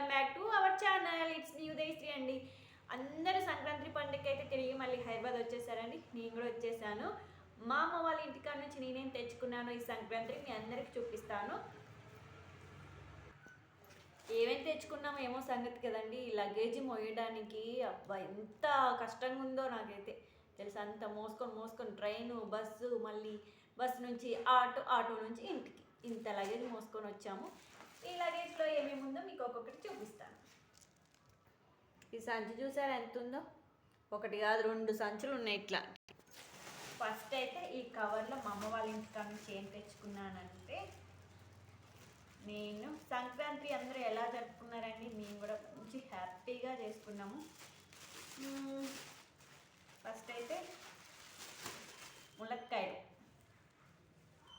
Welcome back to our channel. It's new Udayasri అండి. అందరూ సంక్రాంతి పండుగకి అయితే తిరిగి మళ్ళీ హైదరాబాద్ వచ్చేసారండి. నేను కూడా వచ్చేసాను. మా అమ్మ వాళ్ళ ఇంటికాడ నుంచి నేనేం తెచ్చుకున్నాను ఈ సంక్రాంతి మీ అందరికి చూపిస్తాను. ఏమేమి తెచ్చుకున్నామో ఏమో సంగతి కదండి. ఈ లగేజ్ మోయడానికి అబ్బా ఎంత కష్టంగా ఉందో నాకైతే తెలుసు. అంత మోసుకొని మోసుకొని ట్రైను బస్సు మళ్ళీ బస్సు నుంచి ఆటో ఆటో నుంచి ఇంటికి ఇంత లగేజ్ మోసుకొని వచ్చాము. ఈ లగేజ్లో ఏమేమి ఉందో మీకు ఒక్కొక్కటి చూపిస్తాను. ఈ సంచి చూసారా ఎంత ఉందో ఒకటి కాదు రెండు సంచులు ఉన్నాయి ఇట్లా. ఫస్ట్ అయితే ఈ కవర్లో మా అమ్మ వాళ్ళ ఇంటికాడ నుంచి ఏం తెచ్చుకున్నానంటే నేను సంక్రాంతి అందరూ ఎలా జరుపుకున్నారండి మేము కూడా మంచి హ్యాపీగా చేసుకున్నాము. ఫస్ట్ అయితే ములక్కాయలు.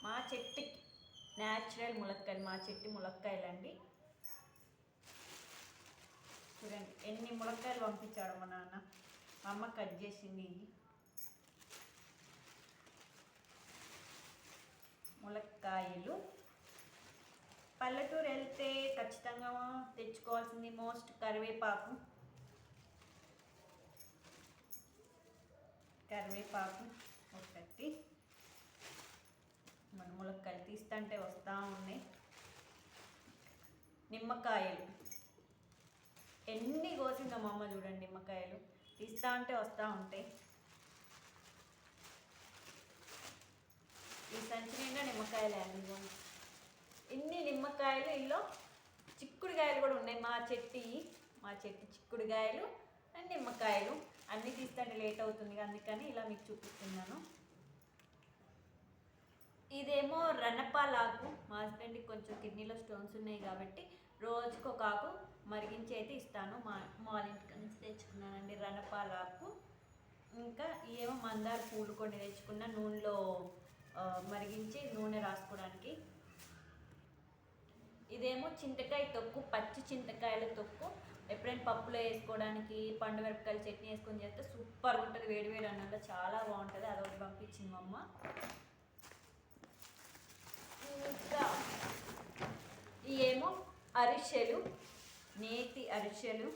మా చెట్టుకి న్యాచురల్ ములక్కాయలు మా చెట్టు ములక్కాయలు అండి చూడండి ఎన్ని ములక్కాయలు పంపించాడు మా నాన్న. మా అమ్మ కట్ చేసింది ములక్కాయలు. పల్లెటూరు వెళ్తే ఖచ్చితంగా తెచ్చుకోవాల్సింది మోస్ట్ కరివేపాకు. కరివేపాకు ఒకటి ములక్కాయలు తీస్తుంటే వస్తూ ఉన్నాయి. నిమ్మకాయలు. ఎన్ని కోసిందో మా అమ్మ చూడండి నిమ్మకాయలు. తీస్తా అంటే వస్తూ ఉంటాయి. ఈ సంచి నిండా నిమ్మకాయలే అండి ఎన్ని నిమ్మకాయలు ఇందులో చిక్కుడుకాయలు కూడా ఉన్నాయి. మా చెట్టి మా చెట్టు చిక్కుడుకాయలు అండ్ నిమ్మకాయలు. అన్నీ తీస్తుంటే లేట్ అవుతుంది అందుకని ఇలా మీకు చూపిస్తున్నాను. ఇదేమో రణపాలాకు మా హస్బెండ్కి కొంచెం కిడ్నీలో స్టోన్స్ ఉన్నాయి కాబట్టి రోజుకు ఒక ఆకు మరిగించి అయితే ఇస్తాను. మా మా ఇంటికి నుంచి తెచ్చుకున్నానండి రణపాలాకు. ఇంకా ఏమో మందార పూలు కొన్ని తెచ్చుకున్న నూనెలో మరిగించి నూనె రాసుకోవడానికి. ఇదేమో చింతకాయ తొక్కు పచ్చి చింతకాయల తొక్కు. ఎప్పుడైనా పప్పులో వేసుకోవడానికి పండు మిరపకాయలు చట్నీ వేసుకొని చేస్తే సూపర్ ఉంటుంది వేడి వేడి అన్నంలో చాలా బాగుంటుంది. అదొకటి పంపించింది మా అమ్మ. ఏమో అరిసెలు నేతి అరిసెలు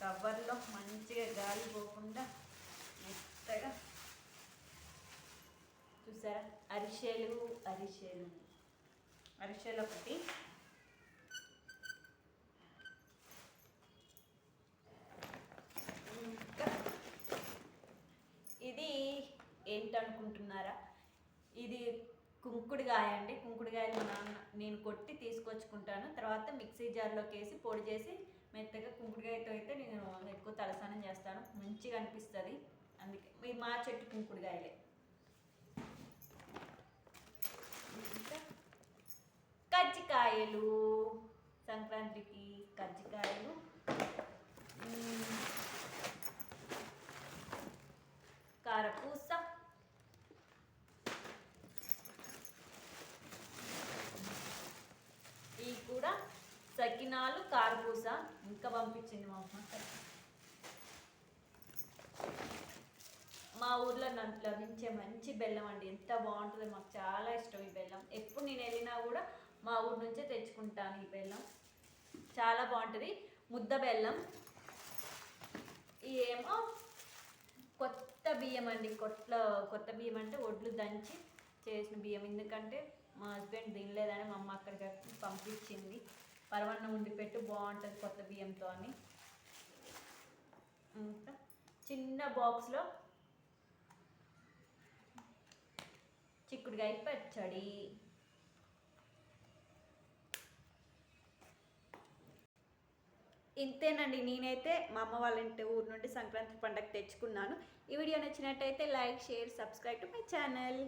కవర్లో మంచిగా గాలి పోకుండా మెత్తగా. చూసారా? అరిసెలు అరిసెలు అరిసెలు ఒకటి. ఇంకా. ఇది ఏంటనుకుంటున్నారా? ఇది కుంకుడుగాయ అండి కుంకుడుగాయలు నాన్న నేను కొట్టి తీసుకొచ్చుకుంటాను. తర్వాత మిక్సీ జార్లోకి వేసి పొడి చేసి మెత్తగా కుంకుడుగాయతో అయితే నేను ఎక్కువ తలస్నానం చేస్తాను. మంచిగా అనిపిస్తుంది. అందుకే మీ మా చెట్టు కుంకుడుగాయలే. ఇంకా కజ్జికాయలు. సంక్రాంతికి కజ్జికాయలు మ్మ్. కారపూస ఈ కూడా విత్తనాలు కారపూస ఇంకా పంపించింది మా అమ్మ. మా ఊర్లో నాకు లభించే మంచి బెల్లం అండి. ఎంత బాగుంటుందో మాకు చాలా ఇష్టం ఈ బెల్లం. ఎప్పుడు నేను వెళ్ళినా కూడా మా ఊరు నుంచే తెచ్చుకుంటాను ఈ బెల్లం. చాలా బాగుంటుంది. ముద్ద బెల్లం. ఏమో కొత్త బియ్యం అండి. కొట్ల కొత్త బియ్యం అంటే ఒడ్లు దంచి చేసిన బియ్యం. ఎందుకంటే మా హస్బెండ్ తినలేదని మా అమ్మ అక్కడికి పంపించింది. పరవన్నం ఉండి పెట్టు బాగుంటుంది కొత్త బియ్యంతో అని. ఇంకా చిన్న బాక్స్లో చిక్కుడుకాయ పచ్చడి. ఇంతేనండి నేనైతే మా అమ్మ వాళ్ళ ఇంటి ఊరు నుండి సంక్రాంతి పండగ తెచ్చుకున్నాను. ఈ వీడియో నచ్చినట్టయితే like share subscribe to my channel.